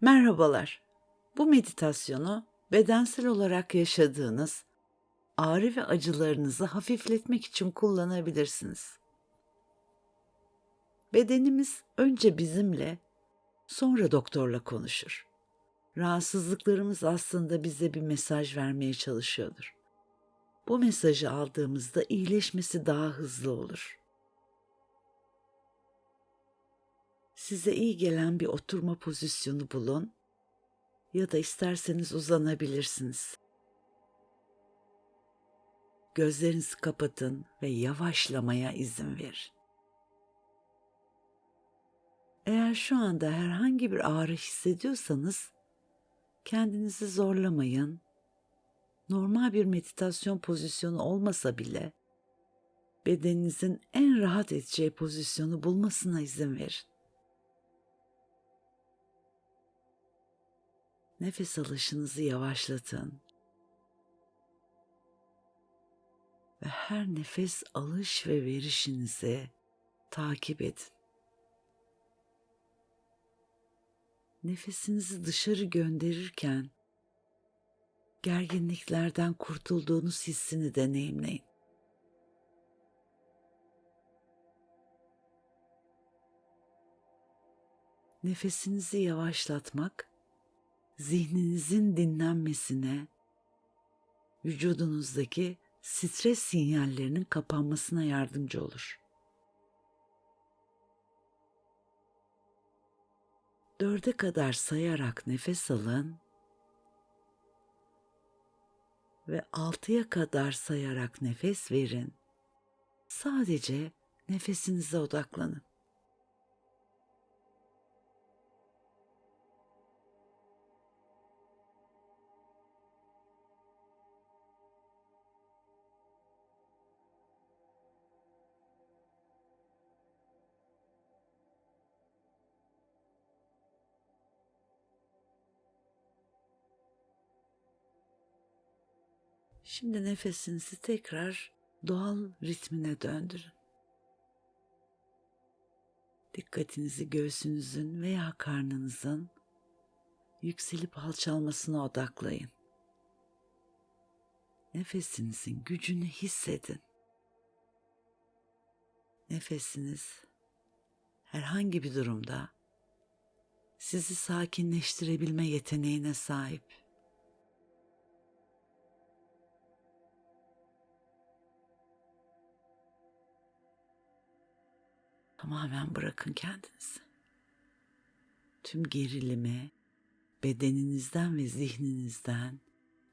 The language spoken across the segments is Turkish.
Merhabalar. Bu meditasyonu bedensel olarak yaşadığınız ağrı ve acılarınızı hafifletmek için kullanabilirsiniz. Bedenimiz önce bizimle, sonra doktorla konuşur. Rahatsızlıklarımız aslında bize bir mesaj vermeye çalışıyordur. Bu mesajı aldığımızda iyileşmesi daha hızlı olur. Size iyi gelen bir oturma pozisyonu bulun ya da isterseniz uzanabilirsiniz. Gözlerinizi kapatın ve yavaşlamaya izin verin. Eğer şu anda herhangi bir ağrı hissediyorsanız kendinizi zorlamayın. Normal bir meditasyon pozisyonu olmasa bile bedeninizin en rahat edeceği pozisyonu bulmasına izin verin. Nefes alışınızı yavaşlatın. Ve her nefes alış ve verişinizi takip edin. Nefesinizi dışarı gönderirken gerginliklerden kurtulduğunuz hissini deneyimleyin. Nefesinizi yavaşlatmak zihninizin dinlenmesine, vücudunuzdaki stres sinyallerinin kapanmasına yardımcı olur. Dörde kadar sayarak nefes alın ve altıya kadar sayarak nefes verin. Sadece nefesinize odaklanın. Şimdi nefesinizi tekrar doğal ritmine döndürün. Dikkatinizi göğsünüzün veya karnınızın yükselip alçalmasına odaklayın. Nefesinizin gücünü hissedin. Nefesiniz herhangi bir durumda sizi sakinleştirebilme yeteneğine sahip. Tamamen bırakın kendinizi. Tüm gerilime bedeninizden ve zihninizden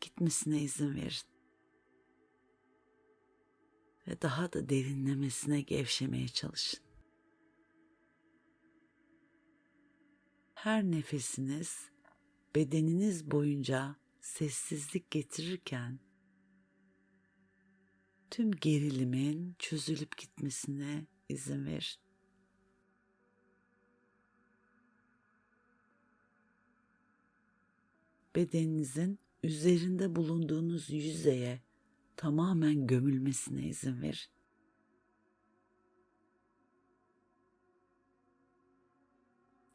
gitmesine izin verin. Ve daha da derinlemesine gevşemeye çalışın. Her nefesiniz bedeniniz boyunca sessizlik getirirken tüm gerilimin çözülüp gitmesine izin verin. Bedeninizin üzerinde bulunduğunuz yüzeye tamamen gömülmesine izin verin.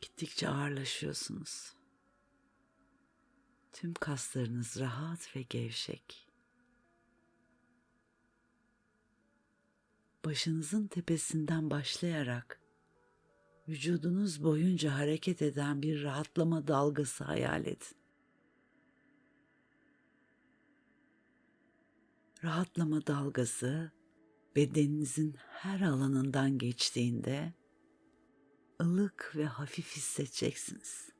Gittikçe ağırlaşıyorsunuz. Tüm kaslarınız rahat ve gevşek. Başınızın tepesinden başlayarak vücudunuz boyunca hareket eden bir rahatlama dalgası hayal edin. Rahatlama dalgası bedeninizin her alanından geçtiğinde ılık ve hafif hissedeceksiniz.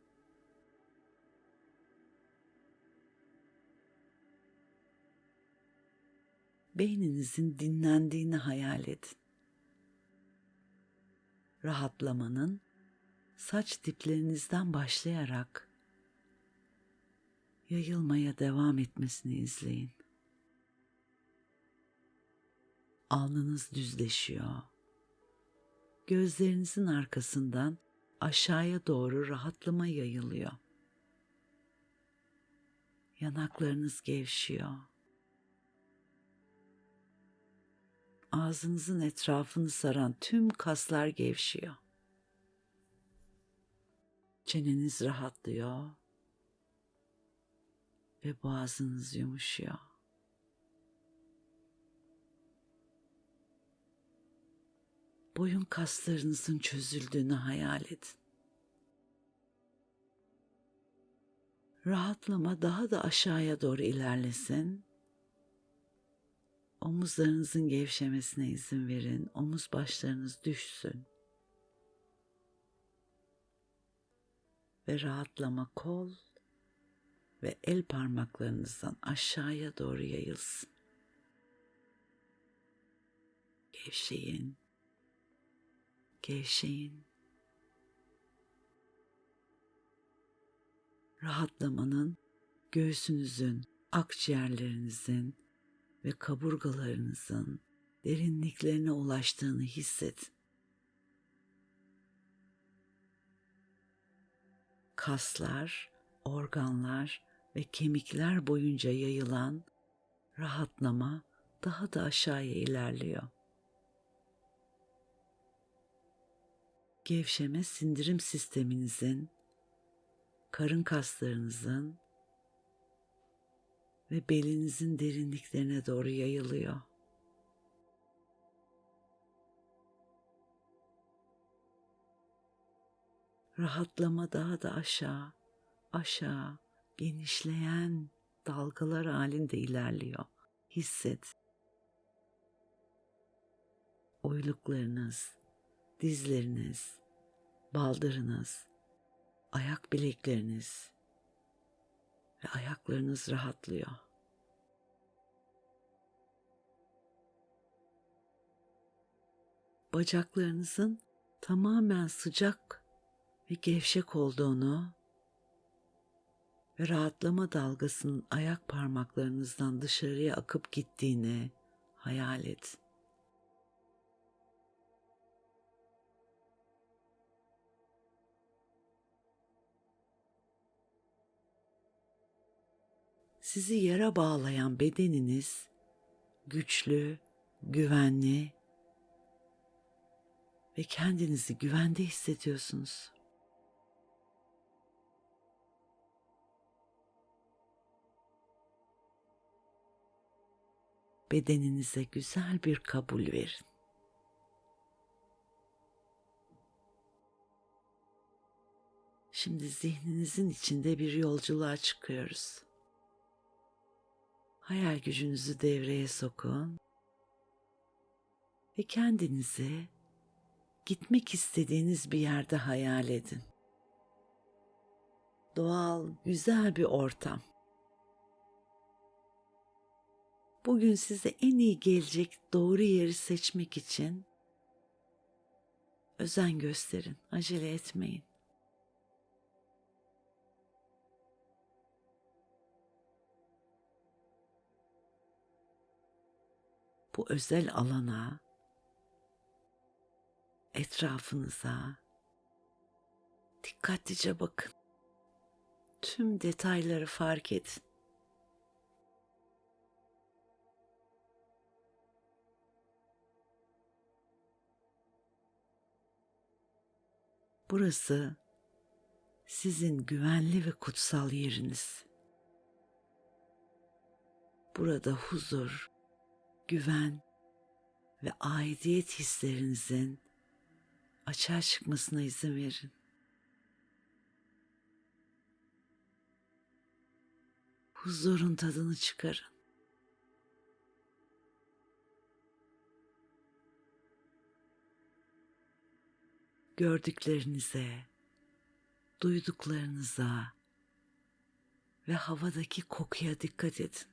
Beyninizin dinlendiğini hayal edin. Rahatlamanın saç diplerinizden başlayarak yayılmaya devam etmesini izleyin. Alnınız düzleşiyor. Gözlerinizin arkasından aşağıya doğru rahatlama yayılıyor. Yanaklarınız gevşiyor. Ağzınızın etrafını saran tüm kaslar gevşiyor. Çeneniz rahatlıyor ve boğazınız yumuşuyor. Boyun kaslarınızın çözüldüğünü hayal edin. Rahatlama daha da aşağıya doğru ilerlesin. Omuzlarınızın gevşemesine izin verin. Omuz başlarınız düşsün. Ve rahatlama kol ve el parmaklarınızdan aşağıya doğru yayılsın. Gevşeyin. Gevşeyin. Rahatlamanın göğsünüzün, akciğerlerinizin ve kaburgalarınızın derinliklerine ulaştığını hissedin. Kaslar, organlar ve kemikler boyunca yayılan rahatlama daha da aşağıya ilerliyor. Gevşeme sindirim sisteminizin, karın kaslarınızın ve belinizin derinliklerine doğru yayılıyor. Rahatlama daha da aşağı, aşağı genişleyen dalgalar halinde ilerliyor. Hisset. Oyluklarınız, dizleriniz, baldırınız, ayak bilekleriniz ve ayaklarınız rahatlıyor. Bacaklarınızın tamamen sıcak ve gevşek olduğunu ve rahatlama dalgasının ayak parmaklarınızdan dışarıya akıp gittiğini hayal et. Sizi yere bağlayan bedeniniz güçlü, güvenli ve kendinizi güvende hissediyorsunuz. bedeninize güzel bir kabul verin. Şimdi zihninizin içinde bir yolculuğa çıkıyoruz. Hayal gücünüzü devreye sokun ve kendinizi gitmek istediğiniz bir yerde hayal edin. Doğal, güzel bir ortam. bugün size en iyi gelecek doğru yeri seçmek için özen gösterin, acele etmeyin. Bu özel alana, etrafınıza dikkatlice bakın. Tüm detayları fark edin. Burası sizin güvenli ve kutsal yeriniz. Burada huzur, güven ve aidiyet hislerinizin açığa çıkmasına izin verin. Huzurun tadını çıkarın. gördüklerinize, duyduklarınıza ve havadaki kokuya dikkat edin.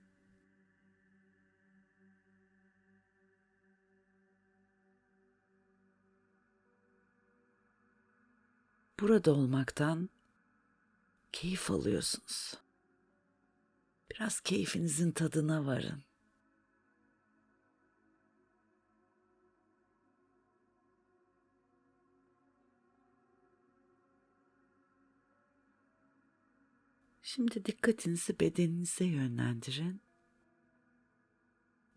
Burada olmaktan keyif alıyorsunuz. Biraz keyfinizin tadına varın. Şimdi dikkatinizi bedeninize yönlendirin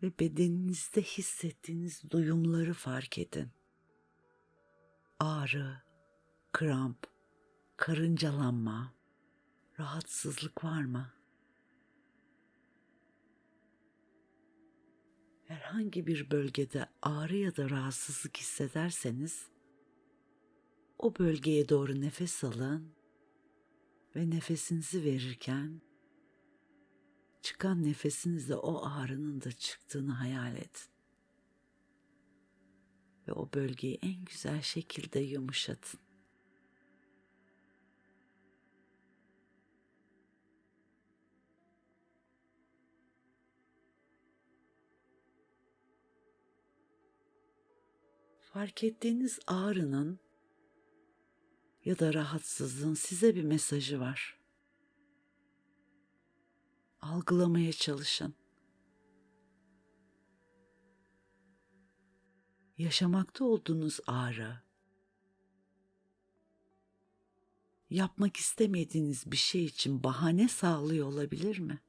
ve bedeninizde hissettiğiniz duyumları fark edin. Ağrı, kramp, karıncalanma, rahatsızlık var mı? Herhangi bir bölgede ağrı ya da rahatsızlık hissederseniz o bölgeye doğru nefes alın ve nefesinizi verirken çıkan nefesinizle o ağrının da çıktığını hayal edin. Ve o bölgeyi en güzel şekilde yumuşatın. Fark ettiğiniz ağrının ya da rahatsızlığın size bir mesajı var. Algılamaya çalışın. Yaşamakta olduğunuz ağrı, yapmak istemediğiniz bir şey için bahane sağlıyor olabilir mi?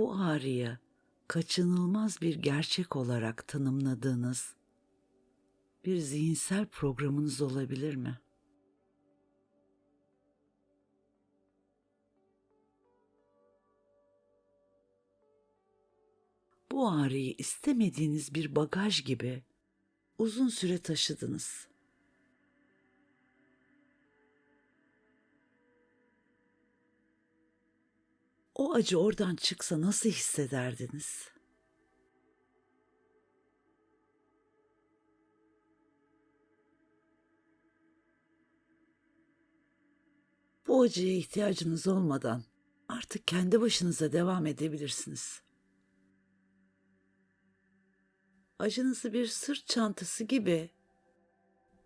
Bu ağrıyı kaçınılmaz bir gerçek olarak tanımladığınız bir zihinsel programınız olabilir mi? Bu ağrıyı istemediğiniz bir bagaj gibi uzun süre taşıdınız. O acı oradan çıksa nasıl hissederdiniz? Bu acıya ihtiyacınız olmadan artık kendi başınıza devam edebilirsiniz. Acınızı bir sırt çantası gibi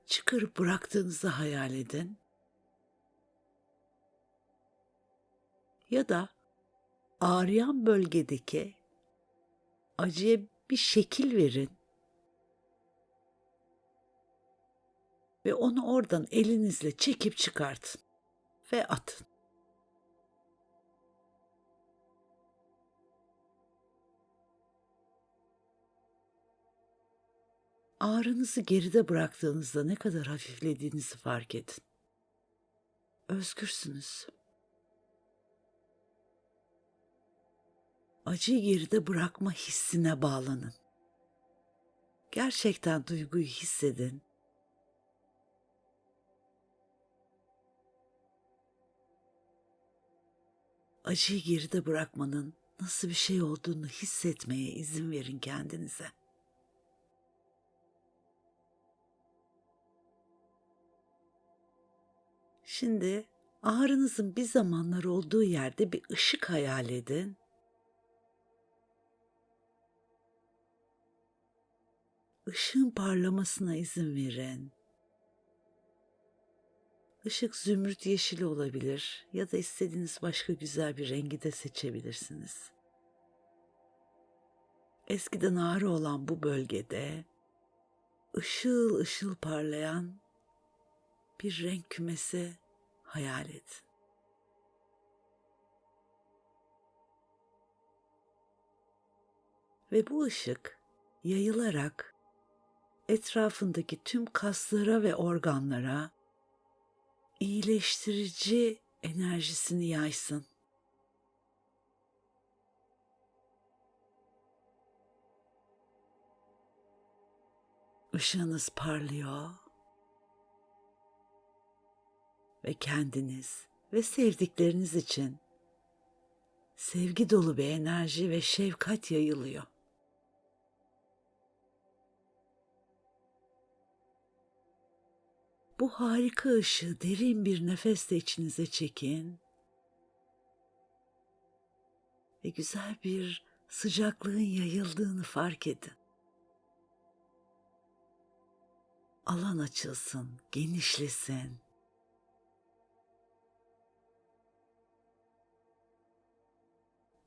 çıkarıp bıraktığınızı hayal edin. Ya da ağrıyan bölgedeki acıya bir şekil verin ve onu oradan elinizle çekip çıkartın ve atın. Ağrınızı geride bıraktığınızda ne kadar hafiflediğinizi fark edin. Özgürsünüz. Acıyı geride bırakma hissine bağlanın. Gerçekten duyguyu hissedin. Acıyı geride bırakmanın nasıl bir şey olduğunu hissetmeye izin verin kendinize. Şimdi ağrınızın bir zamanlar olduğu yerde bir ışık hayal edin. Işığın parlamasına izin verin. Işık zümrüt yeşili olabilir ya da istediğiniz başka güzel bir rengi de seçebilirsiniz. Eskiden ağrı olan bu bölgede ışıl ışıl parlayan bir renk kümesi hayal et. Ve bu ışık yayılarak etrafındaki tüm kaslara ve organlara iyileştirici enerjisini yaysın. Işığınız parlıyor ve kendiniz ve sevdikleriniz için sevgi dolu bir enerji ve şefkat yayılıyor. Bu harika ışığı derin bir nefesle içinize çekin ve güzel bir sıcaklığın yayıldığını fark edin. Alan açılsın, genişlesin.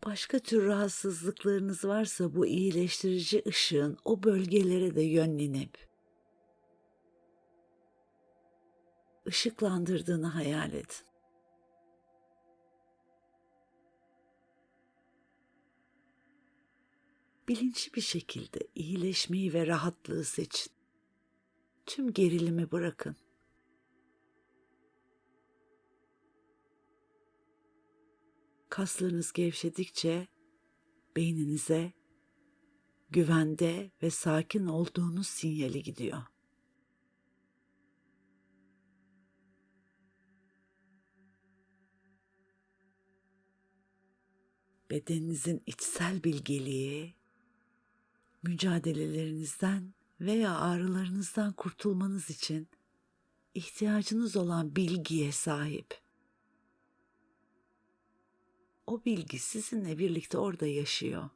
Başka tür rahatsızlıklarınız varsa bu iyileştirici ışığın o bölgelere de yönlenip ışıklandırdığını hayal edin. bilinçli bir şekilde iyileşmeyi ve rahatlığı seçin. Tüm gerilimi bırakın. Kaslarınız gevşedikçe beyninize güvende ve sakin olduğunuz sinyali gidiyor. Bedeninizin içsel bilgeliği mücadelelerinizden veya ağrılarınızdan kurtulmanız için ihtiyacınız olan bilgiye sahip. O bilgi sizinle birlikte orada yaşıyor.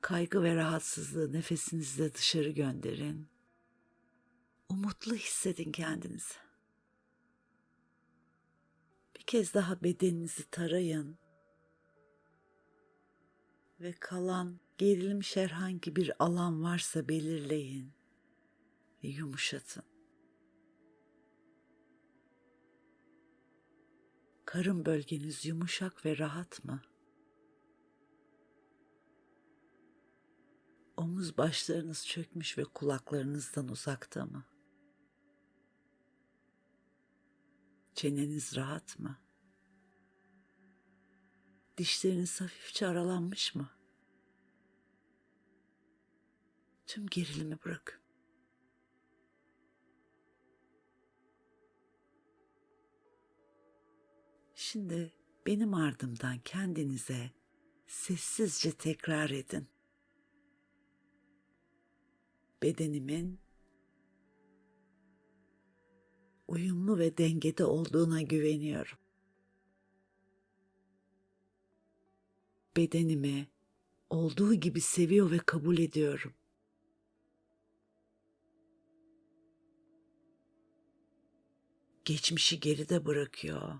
Kaygı ve rahatsızlığı nefesinizle dışarı gönderin. Umutlu hissedin kendinizi. Bir kez daha bedeninizi tarayın ve kalan gerilmiş herhangi bir alan varsa belirleyin ve yumuşatın. Karın bölgeniz yumuşak ve rahat mı? Omuz başlarınız çökmüş ve kulaklarınızdan uzakta mı? Çeneniz rahat mı? Dişleriniz hafifçe aralanmış mı? Tüm gerilimi bırakın. Şimdi benim ardımdan kendinize sessizce tekrar edin. Bedenimin uyumlu ve dengede olduğuna güveniyorum. Bedenimi olduğu gibi seviyor ve kabul ediyorum. Geçmişi geride bırakıyor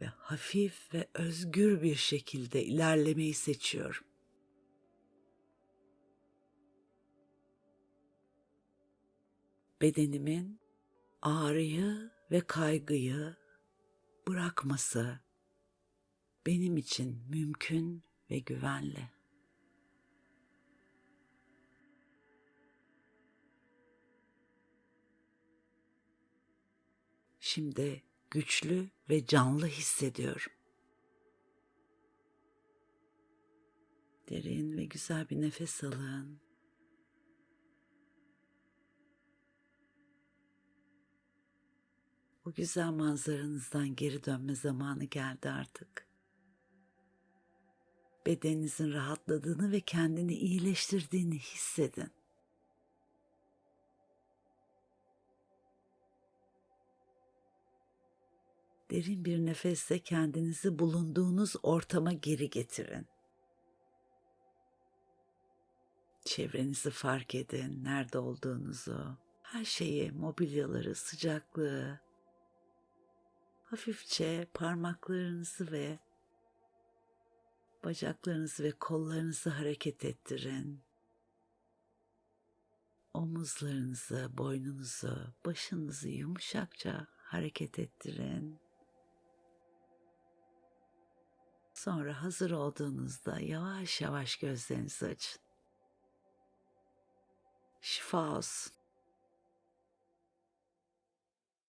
ve hafif ve özgür bir şekilde ilerlemeyi seçiyorum. Bedenimin ağrıyı ve kaygıyı bırakması benim için mümkün ve güvenli. Şimdi güçlü ve canlı hissediyorum. Derin ve güzel bir nefes alın. Bu güzel manzaranızdan geri dönme zamanı geldi artık. Bedeninizin rahatladığını ve kendini iyileştirdiğini hissedin. Derin bir nefesle kendinizi bulunduğunuz ortama geri getirin. Çevrenizi fark edin, nerede olduğunuzu, her şeyi, mobilyaları, sıcaklığı, hafifçe parmaklarınızı ve bacaklarınızı ve kollarınızı hareket ettirin. Omuzlarınızı, boynunuzu, başınızı yumuşakça hareket ettirin. Sonra hazır olduğunuzda yavaş yavaş gözlerinizi açın. Şifa olsun.